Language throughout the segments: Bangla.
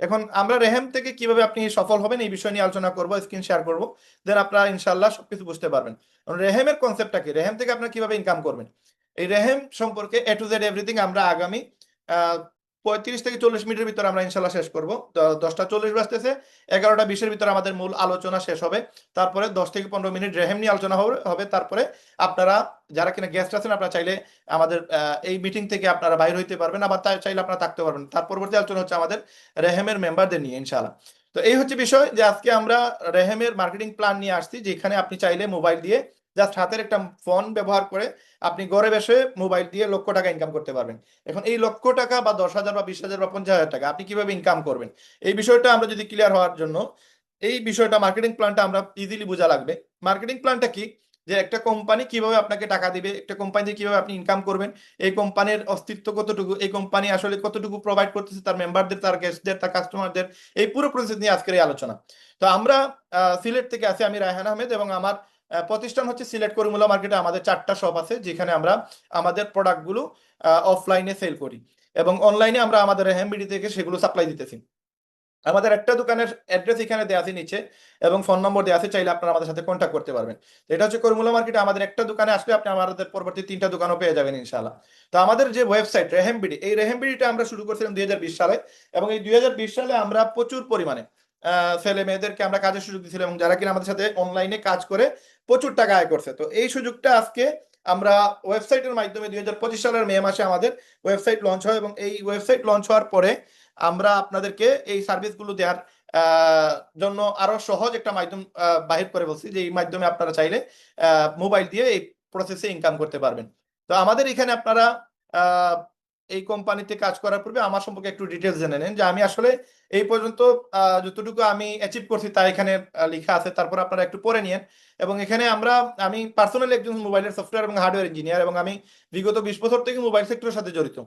এখন আমরা রেহেম থেকে কীভাবে আপনি সফল হবেন এই বিষয় নিয়ে আলোচনা করব স্ক্রিন শেয়ার করব দেন আপনারা ইনশাল্লাহ সবকিছু বুঝতে পারবেন। রেহেমের কনসেপ্টটা কি? রেহেম থেকে আপনার কীভাবে ইনকাম করবেন? এই রেহেম সম্পর্কে এ টু জেড এভরিথিং আমরা আগামী পঁয়ত্রিশ থেকে চল্লিশ মিনিটের ভিতরে আমরা ইনশাল্লাহ শেষ করব। দশটা চল্লিশ বাজতেছে, এগারোটা বিশের ভিতরে আমাদের মূল আলোচনা শেষ হবে। তারপরে দশ থেকে পনেরো মিনিট রেহেম নিয়ে আলোচনা হবে তারপরে আপনারা, যারা কিনা গেস্ট আছেন, আপনারা চাইলে আমাদের এই মিটিং থেকে আপনারা বাইর হইতে পারবেন, আবার চাইলে আপনারা থাকতে পারবেন। তার পরবর্তী আলোচনা হচ্ছে আমাদের রেহেমের মেম্বারদের নিয়ে ইনশাআল্লাহ তো এই হচ্ছে বিষয় যে আজকে আমরা রেহেমের মার্কেটিং প্ল্যান নিয়ে আসছি, যেখানে আপনি চাইলে মোবাইল দিয়ে জাস্ট হাতের একটা ফোন ব্যবহার করে আপনি ঘরে বসে মোবাইল দিয়ে লক্ষ টাকা ইনকাম করতে পারবেন। এখন এই লক্ষ টাকা বা দশ হাজার বা বিশ হাজার বা পঞ্চাশ হাজার টাকা আপনি কীভাবে ইনকাম করবেন? এই বিষয়টা আমরা যদি ক্লিয়ার হওয়ার জন্য, এই বিষয়টা মার্কেটিং প্ল্যানটা আমরা ইজিলি বোঝা লাগবে। মার্কেটিং প্ল্যানটা কি? যে একটা কোম্পানি কীভাবে আপনাকে টাকা দিবে, একটা কোম্পানি দিয়ে কীভাবে আপনি ইনকাম করবেন, এই কোম্পানির অস্তিত্ব কতটুকু, এই কোম্পানি আসলে কতটুকু প্রোভাইড করতেছে তার মেম্বারদের তার গেস্টদের তার কাস্টমারদের এই পুরো প্রসেস নিয়ে আজকের এই আলোচনা। তো আমরা সিলেট থেকে আছি আমি রায়হান আহমেদ এবং আমার প্রতিষ্ঠান হচ্ছে সিলেট করিমুল্লা মার্কেটে আমাদের চারটা শপ আছে, যেখানে আমরা আমাদের প্রোডাক্টগুলো অফলাইনে সেল করি। এবং অনলাইনে আমরা আমাদের হ্যামবিডি থেকে সেগুলো সাপ্লাই দিতেছি। আমাদের একটা দোকানের অ্যাড্রেস এখানে দেওয়া আছে নিচে, এবং ফোন নম্বর দেওয়া আছে, চাইলে আপনারা আমাদের সাথে কন্ট্যাক্ট করতে পারবেন। তো এটা হচ্ছে করিমুল্লা মার্কেটে আমাদের একটা দোকানে আসলে আপনি আমাদের পরবর্তী তিনটা দোকানও পেয়ে যাবেন, ইনশাআল্লাহ। তো আমাদের যে ওয়েবসাইট রেহেমবিডি এই রেহেমবিডিটা আমরা শুরু করছিলাম দুই সালে, এবং এই দুই হাজার বিশ সালে আমরা প্রচুর পরিমাণে ছেলে মেয়েদেরকে আমরা কাজের সুযোগ দিয়েছিলাম এবং যারা কিনা আমাদের সাথে অনলাইনে কাজ করে প্রচুর টাকা আয় করছে। তো এই সুযোগটা আজকে আমরা ওয়েবসাইটের মাধ্যমে দুই সালের মে মাসে আমাদের ওয়েবসাইট লঞ্চ হয় এবং এই ওয়েবসাইট লঞ্চ হওয়ার পরে আমরা আপনাদেরকে এই সার্ভিসগুলো দেওয়ার জন্য আরও সহজ একটা মাধ্যম বাহির করে বলছি যে এই মাধ্যমে আপনারা চাইলে মোবাইল দিয়ে এই প্রসেসে ইনকাম করতে পারবেন। তো আমাদের এখানে আপনারা এই কোম্পানিতে কাজ করার পূর্বে আমার সম্পর্কে একটু ডিটেলস জেনে নেন যে আমি আসলে এই পর্যন্ত যতটুকু আমি অ্যাচিভ করছি তা এখানে লেখা আছে। তারপর আপনারা একটু পড়ে নিয়েন। এবং এখানে আমরা, আমি পার্সোনালি একজন মোবাইলের সফটওয়্যার এবং হার্ডওয়্যার ইঞ্জিনিয়ার এবং আমি বিগত বিশ বছর থেকে মোবাইল সেক্টরের সাথে জড়িত।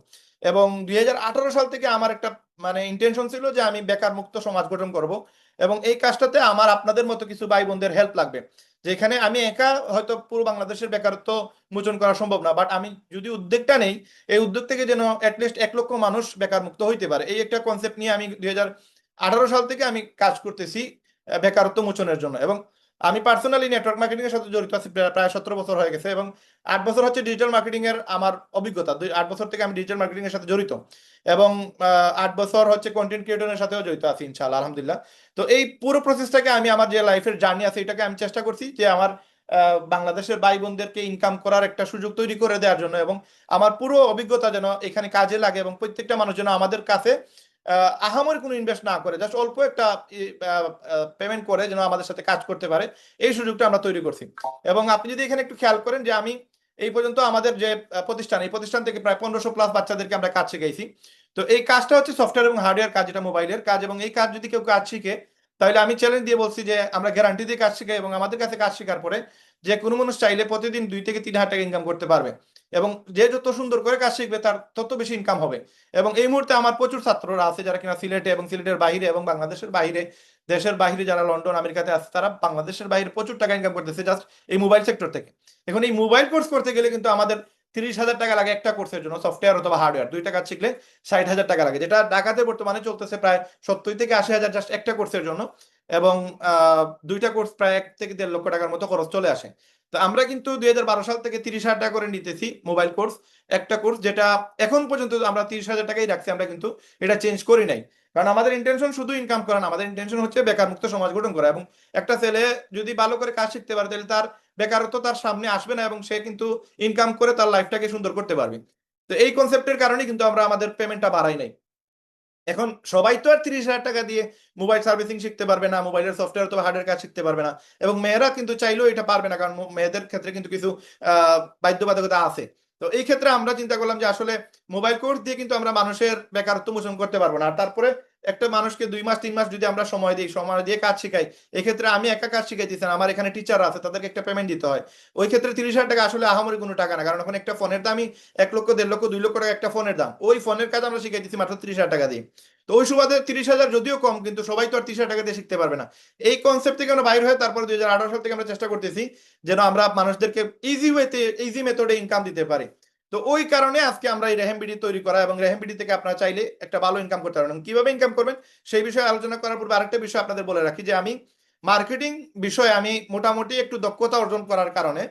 এবং দুই হাজার আঠারো সাল থেকে আমার একটা মানে ইন্টেনশন ছিল যে আমি বেকার মুক্ত সমাজ গঠন করব। এবং এই কাজটাতে আমার আপনাদের মতো কিছু ভাই বোনদের হেল্প লাগবে। যেখানে আমি একা হয়তো পুরো বাংলাদেশের বেকারত্ব মোচন করা সম্ভব না বাট আমি যদি উদ্যোগটা নেই, এই উদ্যোগ থেকে যেন অ্যাটলিস্ট এক লক্ষ মানুষ বেকার মুক্ত হইতে পারে। এই একটা কনসেপ্ট নিয়ে আমি দুই হাজার আঠারো সাল থেকে আমি কাজ করতেছি বেকারত্ব মোচনের জন্য। এবং আমি পার্সোনালি নেটওয়ার্ক মার্কেটিং এর সাথে জড়িত আছি, প্রায়- সতেরো বছর হয়ে গেছে এবং আট বছর হচ্ছে ডিজিটাল মার্কেটিং এর আমার অভিজ্ঞতা। দুই, আট বছর থেকে আমি ডিজিটাল মার্কেটিং এর সাথে জড়িত এবং আট বছর হচ্ছে কন্টেন্ট ক্রিয়েটরের সাথেও জড়িত আছি, ইনশাআল্লাহ, আলহামদুলিল্লাহ। তো এই পুরো প্রসেসটাকে আমি, আমার যে লাইফের জার্নি আছে, এটাকে আমি চেষ্টা করছি যে আমার বাংলাদেশের ভাই বোনদেরকে ইনকাম করার একটা সুযোগ তৈরি করে দেওয়ার জন্য এবং আমার পুরো অভিজ্ঞতা যেন এখানে কাজে লাগে এবং প্রত্যেকটা মানুষ যেন আমাদের কাছে আহামরি কোনো ইনভেস্ট না করে জাস্ট অল্প একটা পেমেন্ট করে যেন আমাদের সাথে কাজ করতে পারে। এই সুযোগটা আমরা তৈরি করছি। এবং আপনি যদি এখানে একটু খেয়াল করেন যে আমি এই পর্যন্ত আমাদের যে প্রতিষ্ঠান, এই প্রতিষ্ঠান থেকে প্রায় পনেরোশো প্লাস বাচ্চাদেরকে আমরা কাজ শিখাইছি। তো এই কাজটা হচ্ছে সফটওয়্যার এবং হার্ডওয়্যার কাজ এটা মোবাইলের কাজ। এবং এই কাজ যদি কেউ কাজ শিখে, তাহলে আমি চ্যালেঞ্জ দিয়ে বলছি যে আমরা গ্যারান্টি দিয়ে কাজ শিখাই এবং আমাদের কাছে কাজ শেখার পরে যে কোনো মানুষ চাইলে প্রতিদিন দুই থেকে তিন হাজার টাকা ইনকাম করতে পারবে। এবং যে যত সুন্দর করে কাজ শিখবে, তার তত বেশি ইনকাম হবে। এবং এই মুহূর্তে আমার প্রচুর ছাত্ররা আছে যারা কিনা সিলেটে এবং সিলেটের বাইরে এবং বাংলাদেশের বাইরে, দেশের বাইরে যারা লন্ডন, আমেরিকাতে আছে, তারা বাংলাদেশের বাইরে প্রচুর টাকা ইনকাম করতেছে জাস্ট এই মোবাইল সেক্টর থেকে। এখন এই মোবাইল কোর্স করতে গেলে কিন্তু আমাদের তিরিশ হাজার টাকা লাগে একটা কোর্সের জন্য সফটওয়্যার অথবা হার্ডওয়্যার দুই টাকা শিখলে ষাট হাজার টাকা লাগে, যেটা ঢাকাতে বর্তমানে চলতেছে প্রায় সত্তর থেকে আশি হাজার জাস্ট একটা কোর্সের জন্য। এবং দুইটা কোর্স প্রায় এক থেকে দেড় লক্ষ টাকার মতো খরচ চলে আসে। তো আমরা কিন্তু দুই হাজার বারো সাল থেকে তিরিশ হাজার টাকা করে নিতেছি মোবাইল কোর্স, একটা কোর্স যেটা এখন পর্যন্ত আমরা তিরিশ হাজার টাকাই রাখছি, আমরা কিন্তু এটা চেঞ্জ করি নাই। কারণ আমাদের ইন্টেনশন শুধু ইনকাম করা না, আমাদের ইন্টেনশন হচ্ছে বেকার মুক্ত সমাজ গঠন করা এবং একটা ছেলে যদি ভালো করে কাজ শিখতে পারে, তাহলে তার বেকারত্ব তার সামনে আসবে না এবং সে কিন্তু ইনকাম করে তার লাইফটাকে সুন্দর করতে পারবে। তো এই কনসেপ্টের কারণে কিন্তু আমরা আমাদের পেমেন্টটা বাড়াই নাই। এখন সবাই তো আর তিরিশ হাজার টাকা দিয়ে মোবাইল সার্ভিসিং শিখতে পারবে না মোবাইলের সফটওয়্যার অথবা হার্ডের কাজ শিখতে পারবে না এবং মেয়েরা কিন্তু চাইলেও এটা পারবে না কারণ মেয়েদের ক্ষেত্রে কিন্তু কিছু বাধ্যবাধকতা আছে। তো এই ক্ষেত্রে আমরা চিন্তা করলাম যে আসলে মোবাইল কোর্স দিয়ে কিন্তু আমরা মানুষের বেকারত্ব মোচন করতে পারব না। আর তারপরে একটা মানুষকে দুই মাস, তিন মাস যদি আমরা সময় দিই, সময় দিয়ে কাজ শেখাই, এক্ষেত্রে আমি একা কাজ শিখাইতেছি আমার এখানে টিচার আছে, তাদেরকে একটা পেমেন্ট দিতে হয়। ওই ক্ষেত্রে তিরিশ হাজার টাকা আসলে আহামরি কোনো টাকা না, কারণ এখন একটা ফোনের দামই এক লক্ষ, দেড় লক্ষ, দুই লক্ষ টাকা একটা ফোনের দাম। ওই ফোনের কাজ আমরা শিখাইতেছি মাত্র তিরিশ হাজার টাকা দিয়ে। তো ওই সুবাদে তিরিশ হাজার যদিও কম, কিন্তু সবাই তো আর তিরিশ হাজার টাকা দিয়ে শিখতে পারবে না। এই কনসেপ্ট থেকে আমরা বাইর হয়ে তারপরে দুই হাজার আঠারো সাল থেকে আমরা চেষ্টা করতেছি যেন আমরা মানুষদেরকে ইজি ওয়েতে ইজি মেথডে ইনকাম দিতে পারি। তো ওই কারণে আজকে আমরা এই রেহেম বিডি তৈরি করা এবং রেহেম বিডি থেকে আপনারা চাইলে একটা ভালো ইনকাম করতে পারবেন। কীভাবে ইনকাম করবেন সেই বিষয়ে আলোচনা করার পূর্বে আরেকটা বিষয় আপনাদের বলে রাখি যে আমি মার্কেটিং বিষয়ে আমি মোটামুটি একটু দক্ষতা অর্জন করার কারণে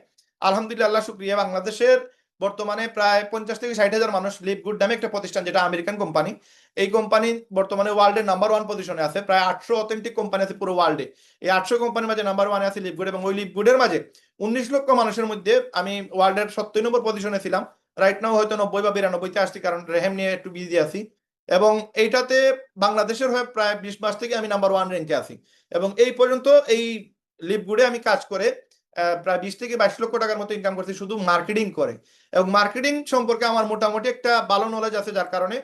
আলহামদুলিল্লাহ, আল্লাহ শুক্রিয়া, বাংলাদেশের বর্তমানে প্রায় পঞ্চাশ থেকে ষাট হাজার মানুষ লিভ গুড নামে একটা প্রতিষ্ঠান যেটা আমেরিকান কোম্পানি এই কোম্পানি বর্তমানে ওয়ার্ল্ডের নাম্বার ওয়ান পজিশনে আছে, প্রায় আটশো অথেন্টিক কোম্পানি আছে পুরো ওয়ার্ল্ডে এই আটশো কোম্পানির মাঝে নাম্বার ওয়ানে আছে লিভ গুড এবং ওই লিভ গুডের মাঝে উনিশ লক্ষ মানুষের মধ্যে আমি ওয়ার্ল্ডের সত্তর নম্বর পজিশনে ছিলাম। রাইট নাও হয়তো নব্বই বা বিরানব্বইতে আসছি, কারণ রেহেম নিয়ে একটু বিজি আছি। এবং এইটাতে বাংলাদেশের হয়ে প্রায় বিশ মাস থেকে আমি নাম্বার ওয়ান র্যাঙ্কে আছি। এবং এই পর্যন্ত এই লিপগুডে আমি কাজ করে প্রায় বিশ থেকে বাইশ লক্ষ টাকার মতো ইনকাম করছি শুধু মার্কেটিং করে। এবং মার্কেটিং সম্পর্কে আমার মোটামুটি একটা ভালো নলেজ আছে, যার কারণে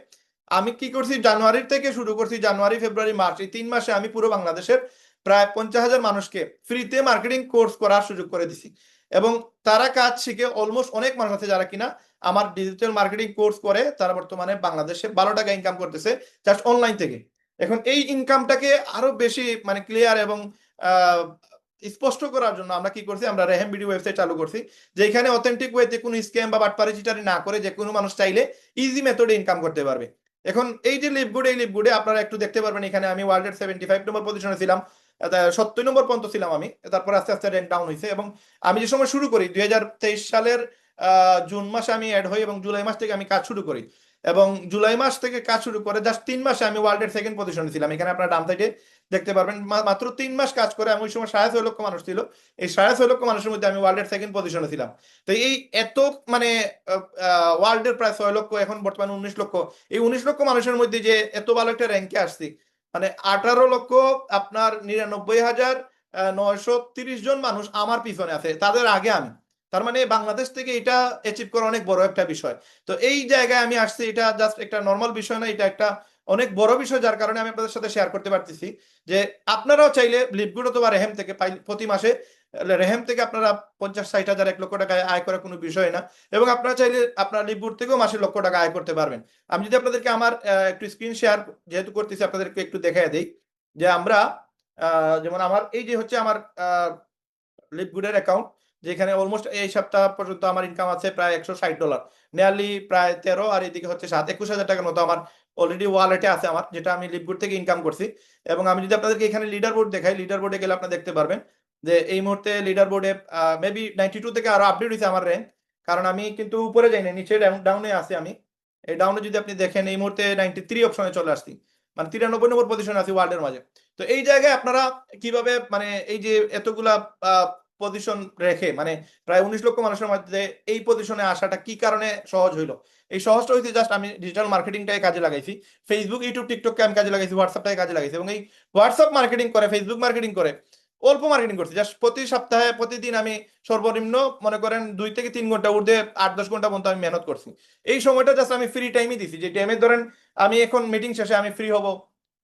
আমি কি করছি, জানুয়ারির থেকে শুরু করছি, জানুয়ারি, ফেব্রুয়ারি, মার্চ, এই তিন মাসে আমি পুরো বাংলাদেশের প্রায় পঞ্চাশ হাজার মানুষকে ফ্রিতে মার্কেটিং কোর্স করার সুযোগ করে দিছি। এবং তারা কাজ শিখে অলমোস্ট অনেক মানুষ আছে যারা কিনা আমার ডিজিটাল মার্কেটিং কোর্স করে তারা বর্তমানে বাংলাদেশে বারো টাকা ইনকাম করতেছে জাস্ট অনলাইন থেকে। এখন এই ইনকামটাকে আরও বেশি মানে ক্লিয়ার এবং স্পষ্ট করার জন্য আমরা কি করছি, আমরা রেহেম ভিডিও ওয়েবসাইট চালু করছি, যেখানে অথেন্টিক ওয়েতে কোনো স্ক্যাম বা বাটপারি চিটারি না করে যে কোনো মানুষ চাইলে ইজি মেথডে ইনকাম করতে পারবে। এখন এই যে লিপগুড এই লিপগুডে আপনারা একটু দেখতে পারবেন, এখানে আমি ওয়ার্ল্ডের সেভেন্টি ফাইভ নম্বর পজিশনে ছিলাম। সত্তর নম্বর পর্যন্ত ছিলাম আমি। তারপর আস্তে আস্তে র্যাঙ্ক ডাউন হয়েছে এবং আমি যে সময় শুরু করি, দুই হাজার তেইশ সালের জুন মাসে আমি অ্যাড হই এবং জুলাই মাস থেকে আমি কাজ শুরু করি। এবং জুলাই মাস থেকে কাজ শুরু করে জাস্ট তিন মাসে আমি ওয়ার্ল্ডের সেকেন্ড পজিশনে ছিলাম। এখানে আপনার ডান সাইডে দেখতে পারবেন মাত্র তিন মাস কাজ করে আমি ওই সময় সাড়ে ছয় লক্ষ মানুষ ছিল। এই সাড়ে ছয় লক্ষ মানুষের মধ্যে আমি ওয়ার্ল্ডের সেকেন্ড পজিশনে ছিলাম। তো এই এত মানে ওয়ার্ল্ডের প্রায় ছয় লক্ষ, এখন বর্তমানে উনিশ লক্ষ। এই উনিশ লক্ষ মানুষের মধ্যে যে এত ভালো একটা র্যাঙ্কে আসছি মানে আঠারো লক্ষ আপনার নিরানব্বই হাজার নয়শো তিরিশ জন মানুষ আমার পিছনে আছে, তাদের আগে আমি। তার মানে বাংলাদেশ থেকে এটা অ্যাচিভ করা অনেক বড় একটা বিষয়। তো এই জায়গায় আমি আসছি, এটা জাস্ট একটা নর্মাল বিষয় না, এটা একটা অনেক বড় বিষয়, যার কারণে আমি আপনাদের সাথে শেয়ার করতে পারতেছি যে আপনারাও চাইলে লিপগুড অথবা রেহেম থেকে প্রতি মাসে রেহেম থেকে আপনারা পঞ্চাশ, ষাট হাজার, এক লক্ষ টাকা আয় করা কোনো বিষয় না। এবং আপনারা চাইলে আপনার লিপগুড থেকেও মাসে লক্ষ টাকা আয় করতে পারবেন। আমি যদি আপনাদেরকে আমার একটু স্ক্রিন শেয়ার যেহেতু করতেছি, আপনাদেরকে একটু দেখাই দিই যে আমরা যেমন আমার, এই যে হচ্ছে আমার লিপগুডের অ্যাকাউন্ট যেখানে অলমোস্ট এই সপ্তাহ পর্যন্ত আমার ইনকাম আছে প্রায় একশো ষাট ডলার নিয়ারলি প্রায় তেরো আর এদিকে হচ্ছে সাত, একুশ হাজার টাকার মতো আমার অলরেডি ওয়ালেটে আছে আমার, যেটা আমি লিপগুড থেকে ইনকাম করছি। এবং আমি যদি আপনাদেরকে এখানে লিডার বোর্ড দেখাই লিডার বোর্ডে গেলে আপনারা দেখতে পারবেন যে এই মুহূর্তে লিডার বোর্ডে মেবি নাইনটি টু থেকে আরও আপডেট হয়েছে আমার র্যাঙ্ক কারণ আমি কিন্তু উপরে যাইনি, নিচে ডাউনে আছি আমি। এই ডাউনে যদি আপনি দেখেন, এই মুহূর্তে নাইনটি থ্রি অপশনে চলে আসছি। মানে তিরানব্বই নম্বর পজিশনে আছি ওয়ার্ল্ডের মাঝে। তো এই জায়গায় আপনারা কীভাবে মানে এই যে এতগুলা পজিশন রেখে মানে প্রায় উনিশ লক্ষ মানুষের মধ্যে এই পজিশনে আসাটা কি কারণে সহজ হইল? এই সহজটা হইতে জাস্ট আমি ডিজিটাল মার্কেটিংটাই কাজে লাগাইছি। ফেসবুক ইউটিউব টিকটককে আমি কাজে লাগাইছি হোয়াটসঅ্যাপটাই কাজে লাগাইছি। এবং এই হোয়াটসঅ্যাপ মার্কেটিং করে ফেসবুক মার্কেটিং করে অল্প মার্কেটিং করছি। জাস্ট প্রতি সপ্তাহে, প্রতিদিন আমি সর্বনিম্ন মনে করেন দুই থেকে তিন ঘণ্টা উর্ধে আট দশ ঘণ্টা পর্যন্ত আমি মেহনত করছি। এই সময়টা জাস্ট আমি ফ্রি টাইমই দিছি। যে টাইমে ধরেন আমি এখন মিটিং শেষে আমি ফ্রি হব,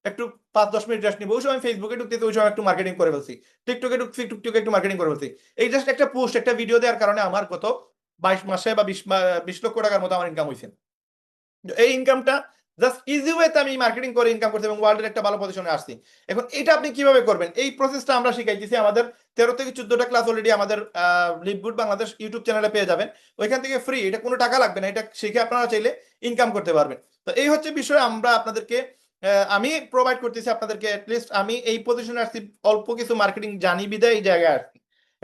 একটু পাঁচ দশ মিনিট রেস্ট নিবো, ওই সময় ফেসবুকে ঢুকতে, ওই সময় একটু মার্কেটিং করে ফেলছি। টিকটকে ঢুকছি টিকটকে একটু মার্কেটিং করে ফেলছি। এই জাস্ট একটা পোস্ট একটা ভিডিও দেওয়ার কারণে আমার কত বাইশ মাসে বা বিশ বিশ লক্ষ টাকার মতো আমার ইনকাম হয়েছে এই ইনকামটা জাস্ট ইজি ওয়েতে আমি মার্কেটিং করে ইনকাম করছি এবং ওয়ার্ল্ডের একটা ভালো পজিশনে আসছি। এখন এটা আপনি কীভাবে করবেন? এই প্রসেসটা আমরা শিখাইতেছি। আমাদের তেরো থেকে চোদ্দটা ক্লাস অলরেডি আমাদের লিপগুড বাংলাদেশ ইউটিউব চ্যানেলে পেয়ে যাবেন। ওইখান থেকে ফ্রি এটা কোনো টাকা লাগবে না। এটা শিখে আপনারা চাইলে ইনকাম করতে পারবেন। তো এই হচ্ছে বিষয়। আমরা আপনাদেরকে আমি প্রোভাইড করতেছি আপনাদেরকে লিস্ট আমি এই পজিশনে আসছি, অল্প কিছু মার্কেটিং জানি, বিদায় এই জায়গায় আসছি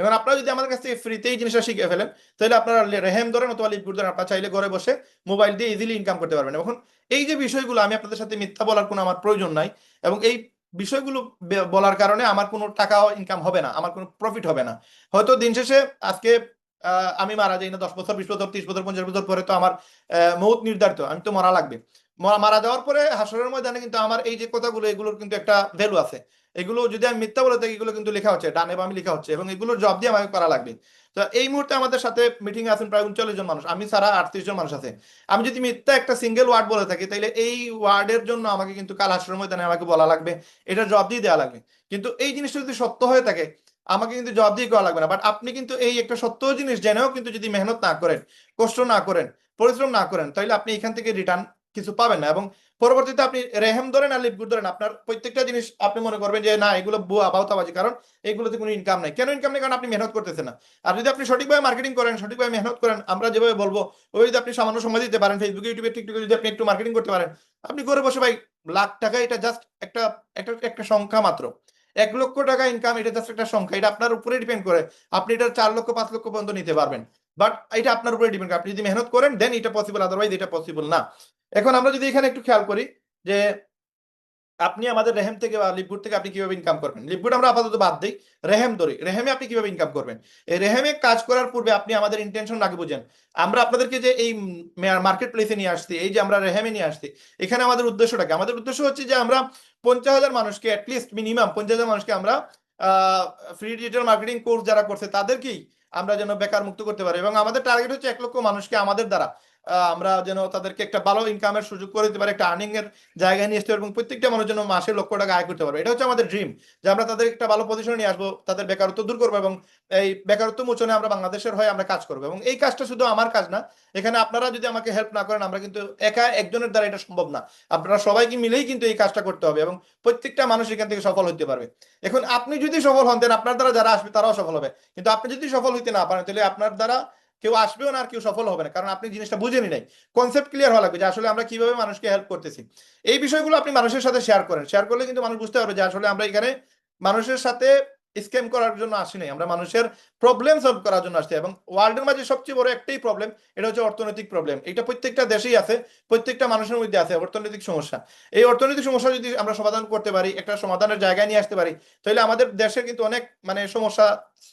এখন আপনারা যদি আমাদের কাছ থেকে ফ্রিতে এই জিনিসটা শিখে ফেলেন, তাহলে আপনারা রেহেম ধরেন অথবা লিপগুড ধরেন, আপনারা চাইলে ঘরে বসে মোবাইল দিয়ে ইজিলি ইনকাম করতে পারবেন। এখন এই যে বিষয়গুলো, আমি আপনাদের সাথে মিথ্যা বলার কোনো আমার প্রয়োজন নাই এবং এই বিষয়গুলো বলার কারণে আমার কোনো টাকা ইনকাম হবে না, আমার কোনো প্রফিট হবে না। হয়তো দিন শেষে আজকে আমি মারা যাই না, দশ বছর, বিশ বছর, ত্রিশ বছর, পঞ্চাশ বছর পরে তো আমার মৌত নির্ধারিত, আমি তো মরা লাগবে। মরা- যাওয়ার পরে হাসরের ময়দানে কিন্তু আমার এই যে কথাগুলো, এগুলোর কিন্তু একটা ভ্যালু আছে। এগুলো যদি আমি মিথ্যা বলে থাকি, এগুলো কিন্তু লেখা হচ্ছে, ডানে বামে লেখা হচ্ছে এবং এগুলোর জব দিয়ে আমাকে করা লাগবে। তো এই মুহূর্তে আমাদের সাথে মিটিং আছেন প্রায় উনচল্লিশ জন মানুষ। আমি সারা আটত্রিশ জন মানুষ আছে। আমি যদি মিথ্যা একটা সিঙ্গেল ওয়ার্ড বলে থাকি তাহলে এই ওয়ার্ডের জন্য আমাকে কিন্তু কাল হাসরের ময়দানে আমাকে বলা লাগবে। এটা জব দিয়ে দেওয়া লাগবে। কিন্তু এই জিনিসটা যদি সত্য হয়ে থাকে, আমাকে কিন্তু জব দিয়ে করা লাগবে না। বাট আপনি কিন্তু এই একটা সত্য জিনিস জেনেও কিন্তু যদি মেহনত না করেন, কষ্ট না করেন, পরিশ্রম না করেন তাহলে আপনি এখান থেকে রিটার্ন কিছু পাবেন না। এবং পরবর্তীতে আপনি রেহেম ধরেন আর লিপগুড ধরেন, আপনার প্রত্যেকটা জিনিস আপনি মনে করবেন যে, না, এগুলো বুয়া, বাউতাবাজি। কারণ এগুলোতে কোনো ইনকাম নাই। কেন ইনকাম নেই? কারণ আপনি মেহনত করতেছেন না। আর যদি আপনি সঠিকভাবে মার্কেটিং করেন, সঠিকভাবে মেহনত করেন, আমরা যেভাবে বলব, ওই যদি আপনি সামান্য সময় দিতে পারেন ফেসবুকে ইউটিউবে টিকটকে যদি আপনি একটু মার্কেটিং করতে পারেন, আপনি ঘরে বসে ভাই, লাখ টাকা এটা জাস্ট একটা একটা একটা সংখ্যা মাত্র। এক লক্ষ টাকা ইনকাম এটা জাস্ট একটা সংখ্যা। এটা আপনার উপরে ডিপেন্ড করে। আপনি এটা চার লক্ষ, পাঁচ লক্ষ পর্যন্ত নিতে পারবেন। বাট এটা আপনার উপরে ডিপেন্ড আপনি যদি মেহনত করেন দেন এটা পসিবল আদারওয়াইজ এটা পসিবল না। এখন আমরা যদি এখানে একটু খেয়াল করি যে আপনি আমাদের রেহেম থেকে বা লিপগুড থেকে আপনি কীভাবে ইনকাম করবেন? লিপগুড আমরা আপাতত বাদ দিই। রেহেম ধরি। রেহেমে আপনি কীভাবে ইনকাম করবেন? এই রেহেমে কাজ করার পূর্বে আপনি আমাদের ইন্টেনশন আগে বুঝেন। আমরা আপনাদেরকে যে এই মার্কেট প্লেসে নিয়ে আসছি, এই যে আমরা রেহেমে নিয়ে আসছি, এখানে আমাদের উদ্দেশ্যটাকে আমাদের উদ্দেশ্য হচ্ছে যে আমরা পঞ্চাশ হাজার মানুষকে অ্যাটলিস্ট মিনিমাম পঞ্চাশ হাজার মানুষকে আমরা ফ্রি ডিজিটাল মার্কেটিং কোর্স যারা করছে, তাদেরকেই আমরা যেন বেকার মুক্ত করতে পারি। এবং আমাদের টার্গেট হচ্ছে এক লক্ষ মানুষকে আমাদের দ্বারা আমরা যেন তাদেরকে একটা ভালো ইনকামের সুযোগ করে দিতে পারি, একটা আর্নিং এর জায়গায় নিয়ে আসতে পারি এবং প্রত্যেকটা মানুষ যেন মাসে লক্ষ টাকা আয় করতে পারবে। এটা হচ্ছে আমাদের ড্রিম যে আমরা তাদের একটা ভালো পজিশনে নিয়ে আসব, তাদের বেকারত্ব দূর করব এবং এই বেকারত্ব মোচনে আমরা বাংলাদেশের হয়ে আমরা কাজ করব। এবং এই কাজটা শুধু আমার কাজ না, এখানে আপনারা যদি আমাকে হেল্প না করেন, আমরা কিন্তু একা একজনের দ্বারা এটা সম্ভব না। আপনারা সবাইকে মিলেই কিন্তু এই কাজটা করতে হবে এবং প্রত্যেকটা মানুষ এখান থেকে সফল হতে পারবে। এখন আপনি যদি সফল হন দেন আপনার দ্বারা যারা আসবে তারাও সফল হবে। কিন্তু আপনি যদি সফল হইতে না পারেন, তাহলে আপনার দ্বারা কেউ আসবেও না আর কেউ সফল হবে না। কারণ আপনি জিনিসটা বুঝেনি নাই। কনসেপ্ট ক্লিয়ার হওয়া লাগবে যে আসলে আমরা কীভাবে মানুষকে হেল্প করতেছি। এই বিষয়গুলো আপনি মানুষের সাথে শেয়ার করেন। শেয়ার করলে কিন্তু মানুষ বুঝতে পারবে যে আসলে আমরা এখানে মানুষের সাথে স্ক্যাম করার জন্য আসি নাই। আমরা মানুষের প্রবলেম সলভ করার জন্য আসছে। এবং ওয়ার্ল্ডের মাঝে সবচেয়ে বড় একটাই প্রবলেম এটা হচ্ছে অর্থনৈতিক প্রবলেম এটা প্রত্যেকটা দেশেই আছে, প্রত্যেকটা মানুষের মধ্যে আছে অর্থনৈতিক সমস্যা। এই অর্থনৈতিক সমস্যা যদি আমরা সমাধান করতে পারি, একটা সমাধানের জায়গায় নিয়ে আসতে পারি, তাহলে আমাদের দেশের কিন্তু অনেক মানে সমস্যা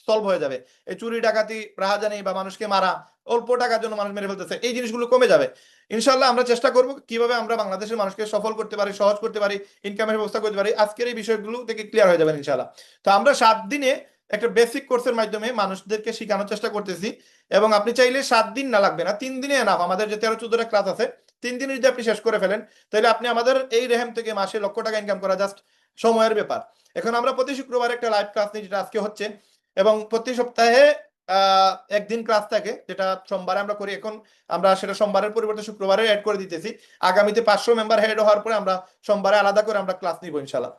সলভ হয়ে যাবে। এই চুরি, ডাকাতি, রাহাজানি বা মানুষকে মারা, অল্প টাকার জন্য মানুষ মেরে ফেলতেছে, এই জিনিসগুলো কমে যাবে। ইনশাল্লাহ আমরা চেষ্টা করব কীভাবে আমরা বাংলাদেশের মানুষকে সফল করতে পারি, সহজ করতে পারি ইনকামের ব্যবস্থা করতে পারি। আজকের এই বিষয়গুলো থেকে ক্লিয়ার হয়ে যাবেন ইনশাল্লাহ তো আমরা সাত দিনে একটা বেসিক কোর্সের মাধ্যমে মানুষদেরকে শেখানোর চেষ্টা করতেছি। এবং আপনি চাইলে সাত দিন না লাগবে না, তিন দিনে এনাফ আমাদের যে তেরো চোদ্দটা ক্লাস আছে। তিন দিনে যদি আপনি শেষ করে ফেলেন, তাহলে আপনি আমাদের এই রেহেম থেকে মাসে লক্ষ টাকা ইনকাম করা জাস্ট সময়ের ব্যাপার। এখন আমরা প্রতি শুক্রবার একটা লাইভ ক্লাস নিই, যেটা আজকে হচ্ছে। এবং প্রতি সপ্তাহে একদিন ক্লাস থাকে, যেটা সোমবারে আমরা করি। এখন আমরা সেটা সোমবারের পরিবর্তে শুক্রবারে অ্যাড করে দিতেছি। আগামীতে পাঁচশো মেম্বার হেড হওয়ার পরে আমরা সোমবারে আলাদা করে আমরা ক্লাস নিব ইনশাল্লাহ